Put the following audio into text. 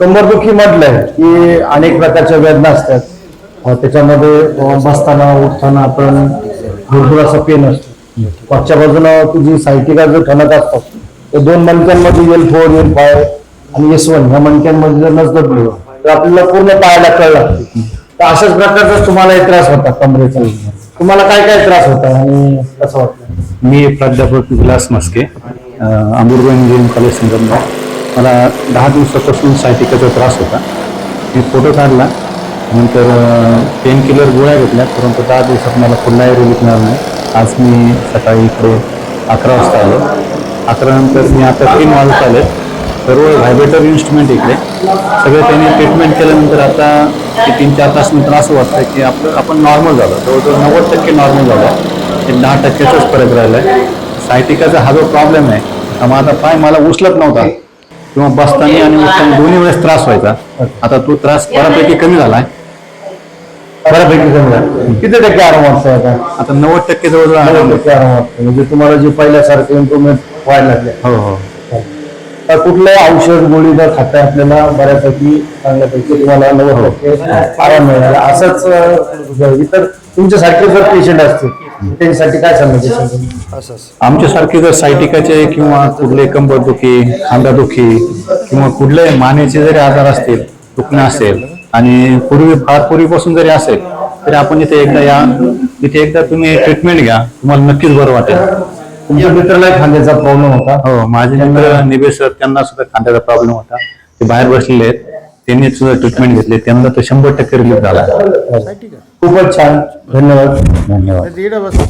कंबरदुखी म्हटलंय की अनेक प्रकारच्या वेदना असतात. त्याच्यामध्ये बसताना उठताना आपण भरपूर असं पेन असतो. मागच्या बाजूला तुझी साहित्यिका जो ठणक असतात तर दोन मणक्यांमध्ये एल फोर एल फाय आणि एस वन ह्या मणक्यांमध्ये जर नस दबली तर आपल्याला पूर्ण पायाला कळ लागते. तर अशाच प्रकारचा तुम्हाला त्रास होता कमरेचा. तुम्हाला काय काय त्रास होता आणि कसं वाटतं मी प्राध्यापक विलास मस्के अमृता इंजिनिअरिंग कॉलेज संगमनेर मला दहा दिवसापासून सायटिकाचा त्रास होता. मी फोटो काढला. नंतर पेन किलर गोळ्या घेतल्या. परंतु दहा दिवसात मला पुन्हा रिलीफ मिळाला नाही. आज मी सकाळी इकडे अकरा वाजता आलो. अकरा नंतर मी आता तीन वाजता आले सर्व व्हायब्रेटर इन्स्ट्रुमेंट इकडे. सगळं त्यांनी ट्रीटमेंट केल्यानंतर आता ते तीन चार तासनंतर असं वाटतं की आपलं आपण नॉर्मल झालो. जवळजवळ नव्वद टक्के नॉर्मल झालो. ते दहा टक्क्याचाच फरक राहिला आहे सायटिकाचा हा जो प्रॉब्लेम आहे हा माझा पाय मला उचलत नव्हता. किंवा बसताना आणि उचलताना दोन्ही वेळेस त्रास व्हायचा. आता तो त्रास बऱ्यापैकी कमी झालाय. बऱ्यापैकी कमी झालं. किती टक्के आराम वाटतो आता? आता नव्वद टक्के जवळजवळ आराम नव्वद. टक्के आराम वाटतो म्हणजे तुम्हाला जे पहिल्यासारखे इम्प्रुव्हमेंट व्हायला लागले हो हो. तर कुठलंही औषध गोळी न खाता आपल्याला बऱ्यापैकी चांगल्यापैकी तुम्हाला नव्वद टक्के आराम मिळाला. असंच अं, इतर तुमच्यासारखे जर पेशंट असतील त्यांच्यासाठी काय सांगायचे असं आमच्यासारखे जर सायटिकाचे किंवा कुठले कंबरदुखी खांदादुखी किंवा कुठले मानेचे जरी आजार असतील दुखणं असेल आणि पूर्वी फार पूर्वीपासून जरी असेल तरी आपण इथे एकदा या इथे एकदा तुम्ही ट्रीटमेंट घ्या. तुम्हाला नक्कीच बरं वाटेल. तुमच्या मित्राला खांद्याचा प्रॉब्लेम होता. हो माझे मित्र निबे सर त्यांना सुद्धा खांद्याचा प्रॉब्लेम होता. ते बाहेर बसलेले आहेत. त्यांनी सुद्धा ट्रीटमेंट घेतली. त्यांना तर शंभर टक्के रिलीफ झाला. खूपच छान. धन्यवाद. धन्यवाद.